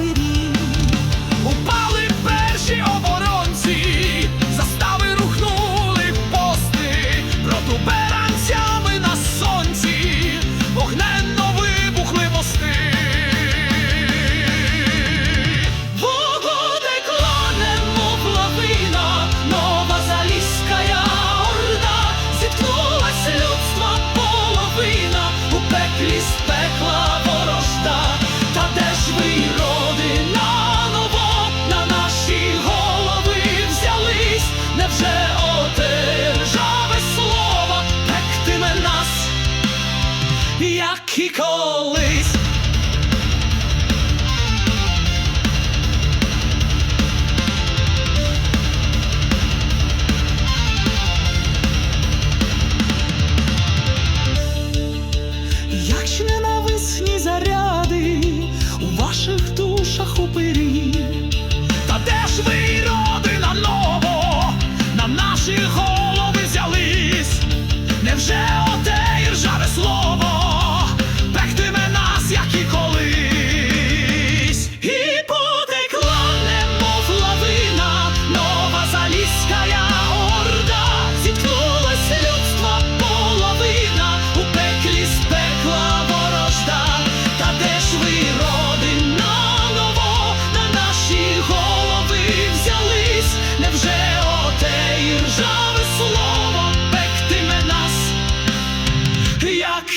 пиріг. Упали як і колись. Як ненависні заряди у ваших душах упирі.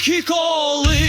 Kick all.